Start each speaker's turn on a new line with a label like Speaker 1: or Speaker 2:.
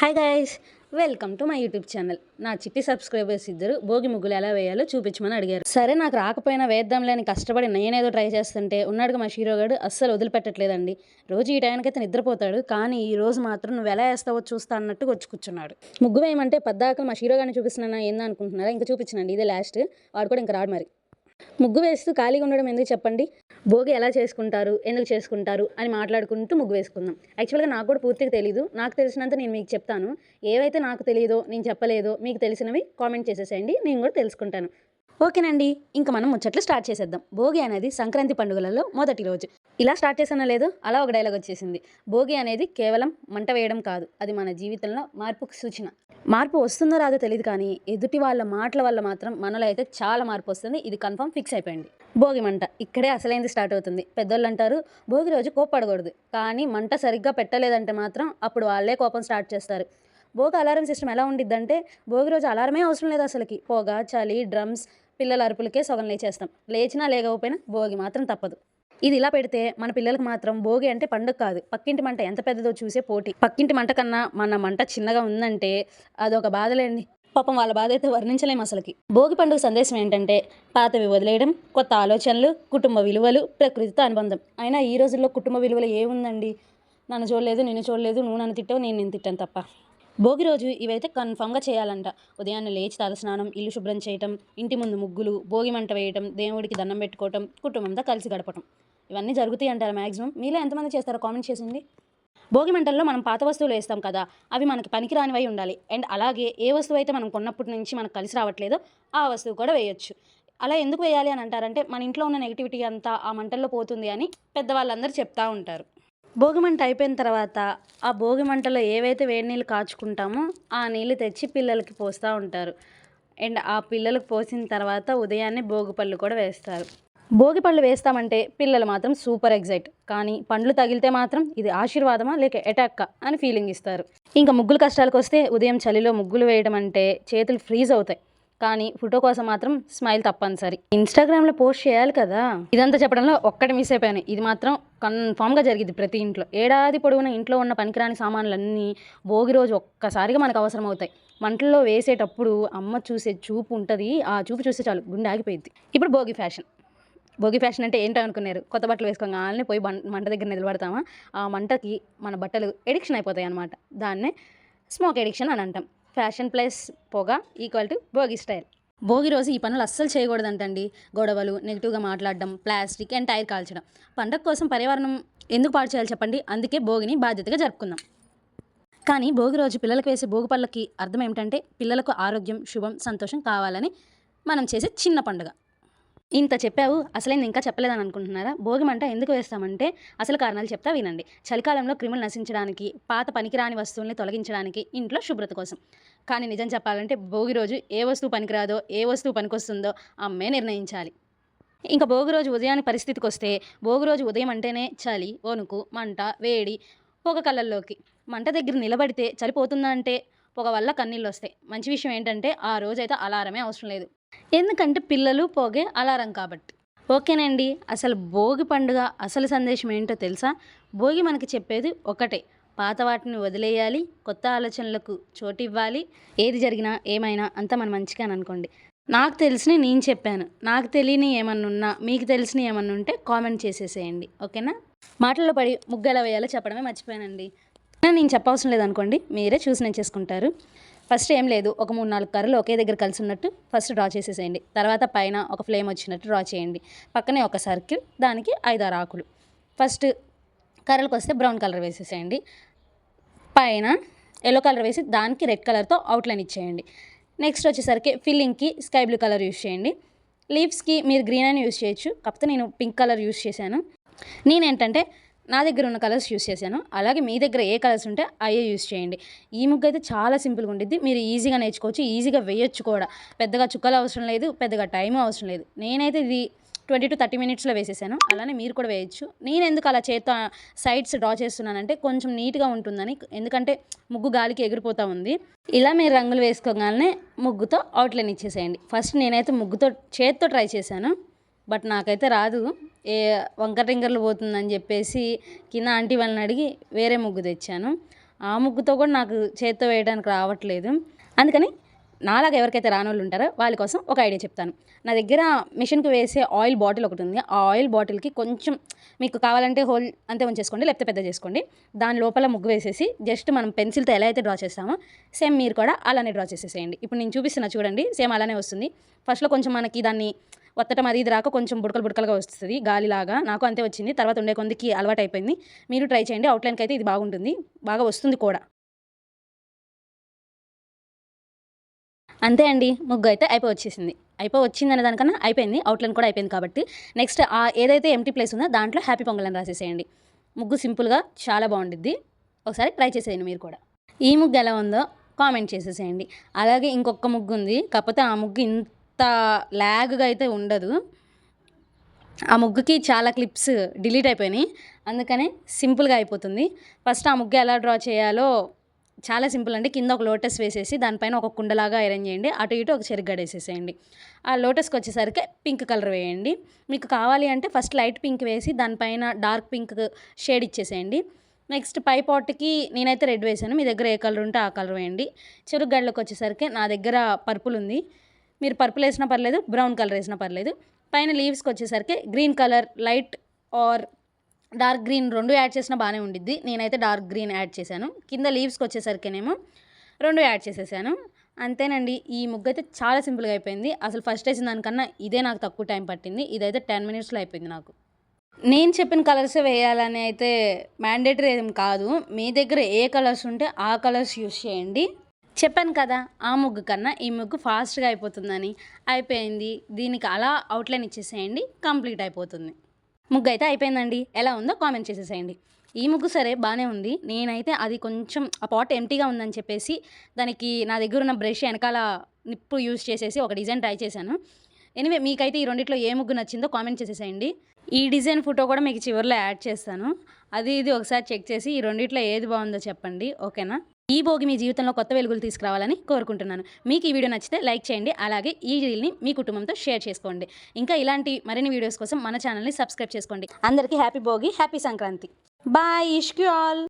Speaker 1: Hi guys welcome to my YouTube channel నా చిట్టి subscribers ఇద్దరు భోగి ముగ్గులు ఎలా వేయాలో చూపించమని అడిగారు. సరే నాకు రాకపోయినా వేద్దాంలే అని కష్టపడి నేనేదో ట్రై చేస్తుంటే ఉన్నాడుగా మా హీరోగాడు అస్సలు వదిలిపెట్టట్లేదండి. రోజు ఈ టైంకైతే నిద్రపోతాడు కానీ ఈ రోజు మాత్రం నువ్వు ఎలా వేస్తావో చూస్తా అన్నట్టు వచ్చి కూర్చున్నాడు ముగ్గు వేయమంటే పద్దాక మా హీరోగాడిని చూపిస్తున్నానా ఏందా అనుకుంటున్నారా? ఇంకా చూపించనండి ఇదే లాస్ట్ వాడు కూడా ఇంకా రాడు మరి. ముగ్గు వేస్తూ ఖాళీగా ఉండడం ఎందుకు చెప్పండి? భోగి ఎలా చేసుకుంటారు? ఎందుకు చేసుకుంటారు? అని మాట్లాడుకుంటూ ముగ్గు వేసుకుందాం. యాక్చువల్గా నాకు కూడా పూర్తిగా తెలీదు. నాకు తెలిసినంత నేను మీకు చెప్తాను. ఏవైతే నాకు తెలియదో నేను చెప్పలేదో మీకు తెలిసినవి కామెంట్ చేసేసేయండి. నేను కూడా తెలుసుకుంటాను. ఓకేనండి ఇంకా మనం ముచ్చట్లు స్టార్ట్ చేసేద్దాం. భోగి అనేది సంక్రాంతి పండుగలలో మొదటి రోజు. ఇలా స్టార్ట్ చేసానో లేదు అలా ఒక డైలాగ్ వచ్చేసింది. భోగి అనేది కేవలం మంట వేయడం కాదు అది మన జీవితంలో మార్పుకు సూచన. మార్పు వస్తుందో రాదో తెలియదు కానీ ఎదుటి వాళ్ళ మాటల వల్ల మాత్రం మనలో అయితే చాలా మార్పు వస్తుంది. ఇది కన్ఫర్మ్ ఫిక్స్ అయిపోయింది. భోగి మంట ఇక్కడే అసలైంది స్టార్ట్ అవుతుంది. పెద్దోళ్ళు అంటారు భోగి రోజు కోప్పడకూడదు. కానీ మంట సరిగ్గా పెట్టలేదంటే మాత్రం అప్పుడు వాళ్ళే కోపం స్టార్ట్ చేస్తారు. భోగి అలారం సిస్టమ్ ఎలా ఉండిద్దంటే భోగి రోజు అలారమే అవసరం లేదు అసలుకి. పొగ చలి డ్రమ్స్ పిల్లల అరుపులకే సగం లేచేస్తాం. లేచినా లేకపోయినా భోగి మాత్రం తప్పదు. ఇది ఇలా పెడితే మన పిల్లలకు మాత్రం భోగి అంటే పండుగ కాదు. పక్కింటి మంట ఎంత పెద్దదో చూసే పోటీ. పక్కింటి మంట కన్నా మన మంట చిన్నగా ఉందంటే అదొక బాధలేండి. పాపం వాళ్ళ బాధ అయితే వర్ణించలేము అసలుకి. భోగి పండుగ సందేశం ఏంటంటే పాతవి వదిలేయడం కొత్త ఆలోచనలు కుటుంబ విలువలు ప్రకృతితో అనుబంధం. అయినా ఈ రోజుల్లో కుటుంబ విలువలు ఏముందండి? నన్ను చూడలేదు నిన్ను చూడలేదు నువ్వు నన్ను తిట్టావు నేను నేను తిట్టాను తప్ప. భోగి రోజు ఇవైతే కన్ఫామ్గా చేయాలంట. ఉదయాన్నే లేచి తలస్నానం ఇల్లు శుభ్రం చేయటం ఇంటి ముందు ముగ్గులు భోగి మంట వేయటం దేవుడికి దండం పెట్టుకోవటం కుటుంబంతో కలిసి గడపటం. ఇవన్నీ జరుగుతాయి అంటారు మ్యాక్సిమం మీలో ఎంతమంది చేస్తారో కామెంట్ చేసింది? భోగి మంటల్లో మనం పాత వస్తువులు వేస్తాం కదా అవి మనకి పనికిరానివై ఉండాలి. అండ్ అలాగే ఏ వస్తువు అయితే మనం కొన్నప్పటి నుంచి మనకు కలిసి రావట్లేదో ఆ వస్తువు కూడా వేయొచ్చు. అలా ఎందుకు వేయాలి అని అంటారంటే మన ఇంట్లో ఉన్న నెగిటివిటీ అంతా ఆ మంటల్లో పోతుంది అని పెద్దవాళ్ళందరూ చెప్తా ఉంటారు. భోగిమంట అయిపోయిన తర్వాత ఆ భోగి మంటలో ఏవైతే వేడి నీళ్ళు కాచుకుంటామో ఆ నీళ్ళు తెచ్చి పిల్లలకి పోస్తూ ఉంటారు. అండ్ ఆ పిల్లలకు పోసిన తర్వాత ఉదయాన్నే భోగి పళ్ళు కూడా వేస్తారు. భోగి పళ్ళు వేస్తామంటే పిల్లలు మాత్రం సూపర్ ఎగ్జైట్. కానీ పండ్లు తగిలితే మాత్రం ఇది ఆశీర్వాదమా లేక ఎటాక్కా అని ఫీలింగ్ ఇస్తారు. ఇంకా ముగ్గులు కష్టాలకు వస్తే ఉదయం చలిలో ముగ్గులు వేయడం అంటే చేతులు ఫ్రీజ్ అవుతాయి. కానీ ఫోటో కోసం మాత్రం స్మైల్ తప్పనిసరి. ఇన్స్టాగ్రామ్లో పోస్ట్ చేయాలి కదా? ఇదంతా చెప్పడంలో ఒక్కటి మిస్ అయిపోయాను. ఇది మాత్రం కన్ఫామ్గా జరిగింది ప్రతి ఇంట్లో. ఏడాది పొడవున ఇంట్లో ఉన్న పనికిరాని సామాన్లన్నీ భోగి రోజు ఒక్కసారిగా మనకు అవసరం అవుతాయి మంటల్లో వేసేటప్పుడు అమ్మ చూసే చూపు ఉంటుంది. ఆ చూపు చూస్తే చాలు గుండె ఆగిపోయింది ఇప్పుడు భోగి ఫ్యాషన్. భోగి ఫ్యాషన్ అంటే ఏంటో అనుకున్నారు. కొత్త బట్టలు వేసుకోగానే పోయి మంట దగ్గర నిలబడతామా? ఆ మంటకి మన బట్టలు ఎడిక్షన్ అయిపోతాయి అనమాట దాన్నే స్మోక్ ఎడిక్షన్ అని అంటాం. ఫ్యాషన్ ప్లస్ పొగ equal to Bhogi style Bhogi రోజు ఈ పనులు అస్సలు చేయకూడదంటండి. గొడవలు నెగిటివ్గా మాట్లాడడం ప్లాస్టిక్ అండ్ టైర్ కాల్చడం. పండగ కోసం పర్యావరణం ఎందుకు పాడు చేయాలి చెప్పండి? అందుకే భోగిని బాధ్యతగా జరుపుకుందాం. కానీ భోగి రోజు పిల్లలకు వేసే భోగి పళ్ళకి అర్థం ఏమిటంటే పిల్లలకు ఆరోగ్యం శుభం సంతోషం కావాలని మనం చేసే చిన్న పండుగ. ఇంత చెప్పావు అసలేంది ఇంకా చెప్పలేదని అనుకుంటున్నారా భోగి మంట ఎందుకు వేస్తామంటే అసలు కారణాలు చెప్తా వినండి. చలికాలంలో క్రిములు నశించడానికి పాత పనికిరాని వస్తువుల్ని తొలగించడానికి ఇంట్లో శుభ్రత కోసం. కానీ నిజం చెప్పాలంటే భోగి రోజు ఏ వస్తువు పనికిరాదో ఏ వస్తువు పనికొస్తుందో అమ్మే నిర్ణయించాలి. ఇంకా భోగి రోజు ఉదయాన్ని పరిస్థితికి వస్తే భోగి రోజు ఉదయం అంటేనే చలి వణుకు మంట వేడి పొగ కళ్ళల్లోకి. మంట దగ్గర నిలబడితే చలిపోతుందా అంటే పొగ వల్ల కన్నీళ్ళు వస్తాయి మంచి విషయం ఏంటంటే ఆ రోజైతే అలారమే అవసరం లేదు. ఎందుకంటే పిల్లలు పోగే అలారం కాబట్టి. ఓకేనండి. అసలు భోగి పండుగ అసలు సందేశం ఏంటో తెలుసా? భోగి మనకి చెప్పేది ఒకటే. పాత వాటిని వదిలేయాలి కొత్త ఆలోచనలకు చోటు ఇవ్వాలి. ఏది జరిగినా ఏమైనా అంతా మన మంచిగా అనుకోండి. నాకు తెలిసిన నేను చెప్పాను. నాకు తెలియని ఏమన్నా ఉన్నా మీకు తెలిసిన ఏమన్నా ఉంటే కామెంట్ చేసేసేయండి. ఓకేనా? మాటల్లో పడి ముగ్గు ఎలా వేయాలో చెప్పడమే మర్చిపోయానండి. నేను చెప్పవసరం లేదనుకోండి మీరే చూసి నేను చేసుకుంటారు ఫస్ట్ ఏం లేదు ఒక మూడు నాలుగు కర్రలు ఒకే దగ్గర కలిసి ఉన్నట్టు ఫస్ట్ డ్రా చేసేసేయండి. తర్వాత పైన ఒక ఫ్లేమ్ వచ్చినట్టు డ్రా చేయండి. పక్కనే ఒక సర్కిల్ దానికి ఐదారు ఆకులు. ఫస్ట్ కర్రలకు వస్తే బ్రౌన్ కలర్ వేసేసేయండి. పైన ఎల్లో కలర్ వేసి దానికి రెడ్ కలర్తో అవుట్లైన్ ఇచ్చేయండి. నెక్స్ట్ వచ్చేసరికి ఫిల్లింగ్కి స్కై బ్లూ కలర్ యూస్ చేయండి. లీవ్స్కి మీరు గ్రీన్ అని యూస్ చేయొచ్చు కాకపోతే నేను పింక్ కలర్ యూస్ చేశాను. నేనేంటంటే నా దగ్గర ఉన్న కలర్స్ యూస్ చేశాను. అలాగే మీ దగ్గర ఏ కలర్స్ ఉంటే అయ్యే యూస్ చేయండి. ఈ ముగ్గు అయితే చాలా సింపుల్గా ఉండిద్ది. మీరు ఈజీగా నేర్చుకోవచ్చు. ఈజీగా వేయొచ్చు కూడా. పెద్దగా చుక్కలు అవసరం లేదు పెద్దగా టైం అవసరం లేదు. నేనైతే ఇది ట్వంటీ టు థర్టీ మినిట్స్లో వేసేసాను. అలానే మీరు కూడా వేయచ్చు. నేను ఎందుకు అలా చేత సైడ్స్ డ్రా చేస్తున్నానంటే కొంచెం నీట్గా ఉంటుందని. ఎందుకంటే ముగ్గు గాలికి ఎగిరిపోతూ ఉంది. ఇలా మీరు రంగులు వేసుకోగానే ముగ్గుతో అవుట్లైన్ ఇచ్చేసేయండి. ఫస్ట్ నేనైతే ముగ్గుతో చేత్తో ట్రై చేశాను. బట్ నాకైతే రాదు. ఏ వంకటింకర్లు పోతుందని చెప్పేసి కింద ఆంటీ వాళ్ళని అడిగి వేరే ముగ్గు తెచ్చాను. ఆ ముగ్గుతో కూడా నాకు చేత్తో వేయడానికి రావట్లేదు. అందుకని నాలాగా ఎవరికైతే రానోళ్ళు ఉంటారో వాళ్ళ కోసం ఒక ఐడియా చెప్తాను. నా దగ్గర మిషన్కి వేసే ఆయిల్ బాటిల్ ఒకటి ఉంది. ఆ ఆయిల్ బాటిల్కి కొంచెం మీకు కావాలంటే హోల్ అంతే ఉంచేసుకోండి లేకపోతే పెద్ద చేసుకోండి. దాని లోపల ముగ్గు వేసేసి జస్ట్ మనం పెన్సిల్తో ఎలా అయితే డ్రా చేస్తామో సేమ్ మీరు కూడా అలానే డ్రా చేసేసేయండి. ఇప్పుడు నేను చూపిస్తున్నా చూడండి సేమ్ అలానే వస్తుంది. ఫస్ట్లో కొంచెం మనకి దాన్ని ఒత్తటం అది ఇది రాక కొంచెం బుడకలు బుడకలుగా వస్తుంది. గాలిలాగా నాకు అంతే వచ్చింది. తర్వాత ఉండే కొందికి అలవాటు అయిపోయింది మీరు ట్రై చేయండి. అవుట్లైన్కి అయితే ఇది బాగుంటుంది. బాగా వస్తుంది కూడా. అంతే అండి. ముగ్గు అయితే అయిపోయి వచ్చేసింది అయిపోయి వచ్చింది అనే దానికన్నా అయిపోయింది. అవుట్లైన్ కూడా అయిపోయింది కాబట్టి. నెక్స్ట్ ఆ ఏదైతే ఎంటీ ప్లేస్ ఉందో దాంట్లో హ్యాపీ పొంగల్ అని రాసేసేయండి. ముగ్గు సింపుల్గా చాలా బాగుండిద్ది. ఒకసారి ట్రై చేసేయండి మీరు కూడా. ఈ ముగ్గు ఎలా ఉందో కామెంట్ చేసేసేయండి. అలాగే ఇంకొక ముగ్గు ఉంది కాకపోతే ఆ ముగ్గు ఇంత ల్యాగ్గా అయితే ఉండదు. ఆ ముగ్గుకి చాలా క్లిప్స్ డిలీట్ అయిపోయినాయి. అందుకనే సింపుల్గా అయిపోతుంది. ఫస్ట్ ఆ ముగ్గు ఎలా డ్రా చేయాలో చాలా సింపుల్ అండి. కింద ఒక లోటస్ వేసేసి దానిపైన ఒక కుండలాగా అరేంజ్ చేయండి. అటు ఇటు ఒక చెరుగడ వేసేసేయండి ఆ లోటస్కి వచ్చేసరికి పింక్ కలర్ వేయండి. మీకు కావాలి అంటే ఫస్ట్ లైట్ పింక్ వేసి దానిపైన డార్క్ పింక్ షేడ్ ఇచ్చేసేయండి. నెక్స్ట్ పై పాట్కి నేనైతే రెడ్ వేసాను. మీ దగ్గర ఏ కలర్ ఉంటే ఆ కలర్ వేయండి. చెరుగడ్డలోకి వచ్చేసరికి నా దగ్గర పర్పుల్ ఉంది. మీరు పర్పుల్ వేసినా పర్లేదు బ్రౌన్ కలర్ వేసినా పర్లేదు. పైన లీవ్స్కి వచ్చేసరికి green colour light or dark green రెండు యాడ్ చేసినా బాగానే ఉండిద్ది. నేనైతే డార్క్ గ్రీన్ యాడ్ చేశాను. కింద లీవ్స్కి వచ్చేసరికినేమో రెండు యాడ్ చేసేసాను. అంతేనండి ఈ ముగ్గు అయితే చాలా సింపుల్గా అయిపోయింది. అసలు ఫస్ట్ వేసిన దానికన్నా ఇదే నాకు తక్కువ టైం పట్టింది. ఇదైతే టెన్ మినిట్స్లో అయిపోయింది నాకు. నేను చెప్పిన కలర్స్ వేయాలని అయితే మ్యాండేటరీ ఏం కాదు. మీ దగ్గర ఏ కలర్స్ ఉంటే ఆ కలర్స్ యూస్ చేయండి. చెప్పాను కదా ఆ ముగ్గు కన్నా ఈ ముగ్గు ఫాస్ట్గా అయిపోతుందని. అయిపోయింది. దీనికి అలా అవుట్లైన్ ఇచ్చేసేయండి కంప్లీట్ అయిపోతుంది. ముగ్గు అయితే అయిపోయిందండి. ఎలా ఉందో కామెంట్ చేసేసేయండి. ఈ ముగ్గు సరే బాగానే ఉంది. నేనైతే అది కొంచెం ఆ పాట్ ఎంటీగా ఉందని చెప్పేసి దానికి నా దగ్గర ఉన్న బ్రష్ వెనకాల నిప్పు యూజ్ చేసేసి ఒక డిజైన్ ట్రై చేశాను. ఎనివే మీకైతే ఈ రెండిట్లో ఏ ముగ్గు నచ్చిందో కామెంట్ చేసేసేయండి. ఈ డిజైన్ ఫోటో కూడా మీకు చివరిలో యాడ్ చేస్తాను. అది ఇది ఒకసారి చెక్ చేసి ఈ రెండిట్లో ఏది బాగుందో చెప్పండి. ఓకేనా? ఈ భోగి మీ జీవితంలో కొత్త వెలుగులు తీసుకురావాలని కోరుకుంటున్నాను. మీకు ఈ వీడియో నచ్చితే లైక్ చేయండి అలాగే ఈ రీల్ని మీ కుటుంబంతో షేర్ చేసుకోండి. ఇంకా ఇలాంటి మరిన్ని వీడియోస్ కోసం మన ఛానల్ని సబ్స్క్రైబ్ చేసుకోండి. అందరికీ happy Bhogi happy Sankranti. Bye ఇష్క్యూ all.